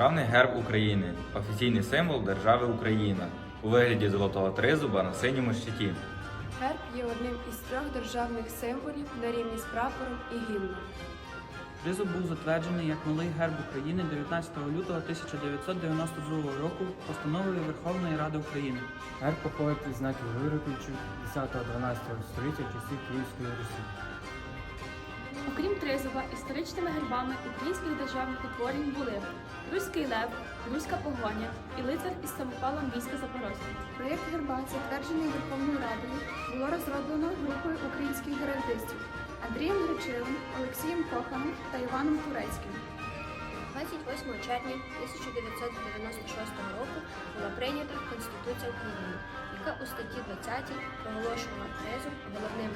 герб України, офіційний символ держави Україна у вигляді золотого тризуба на синьому щиті. Герб є одним із трьох державних символів на рівні з прапором і гімном. Тризуб був затверджений як малий герб України 19 лютого 1992 року постановою Верховної Ради України. Герб походить із знаків виробітчів 10-12 століття часів Київської Русі. Тризуба, історичними гербами українських державних утворень були Руський лев, Руська погоня і лицар із самопалом війська Запорозька. Проєкт герба, затверджений Верховною Радою, було розроблено групою українських геральдистів Андрієм Гречилом, Олексієм Коханом та Іваном Турецьким. 28 червня 1996 року була прийнята Конституція України, яка у статті 20 проголошувала тризуб головним